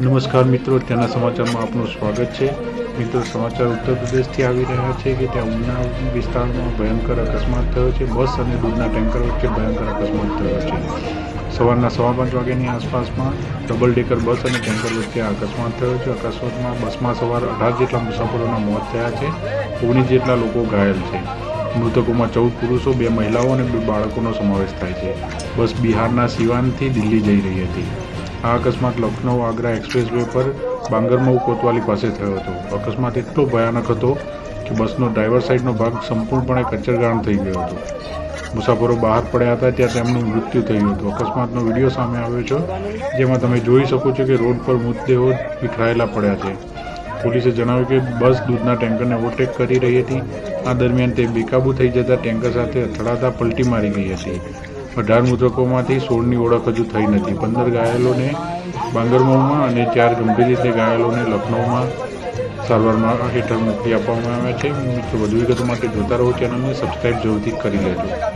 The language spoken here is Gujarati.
નમસ્કાર મિત્રો, ત્યાંના સમાચારમાં આપનું સ્વાગત છે. મિત્રો, સમાચાર ઉત્તર પ્રદેશથી આવી રહ્યા છે કે ત્યાં ઉના વિસ્તારમાં ભયંકર અકસ્માત થયો છે. બસ અને દૂધના ટેન્કર વચ્ચે ભયંકર અકસ્માત થયો છે. સવારના સવા પાંચ વાગ્યાની આસપાસમાં ડબલ ડેકર બસ અને ટેન્કર વચ્ચે અકસ્માત થયો છે. અકસ્માતમાં બસમાં સવાર અઢાર જેટલા મુસાફરોના મોત થયા છે. ઓગણીસ જેટલા લોકો ઘાયલ છે. મૃતકોમાં ચૌદ પુરુષો, બે મહિલાઓ અને બે બાળકોનો સમાવેશ થાય છે. બસ બિહારના સિવાનથી દિલ્હી જઈ રહી હતી. આ અકસ્માત લખનૌ આગ્રા એક્સપ્રેસ વે પર બાંગરમઉ કોતવાલી પાસે થયો હતો. અકસ્માત એટલો ભયાનક હતો કે બસનો ડ્રાઈવર સાઈડનો ભાગ સંપૂર્ણપણે કચરગાણ થઈ ગયો હતો. મુસાફરો બહાર પડ્યા હતા ત્યાં તેમનું મૃત્યુ થયું હતું. અકસ્માતનો વીડિયો સામે આવ્યો છે, જેમાં તમે જોઈ શકો છો કે રોડ પર મૃતદેહો વિખરાયેલા પડ્યા છે. પોલીસે જણાવ્યું કે બસ દૂધના ટેન્કરને ઓવરટેક કરી રહી હતી. આ દરમિયાન તે બેકાબૂ થઈ જતાં ટેન્કર સાથે અથડાતા પલટી મારી ગઈ હતી. અઢાર મૃતકોમાંથી સોળની ઓળખ હજુ થઈ નથી. પંદર ઘાયલોને બાંગરમઉમાં અને ચાર ગંભીર રીતે ઘાયલોને લખનૌમાં સારવારમાં હેઠળ મોકલી આપવામાં આવ્યા છે. મિત્રો, વધુ વિગતો માટે જોતા રહો. ચેનલને સબસ્ક્રાઈબ જરૂરથી કરી લેજો.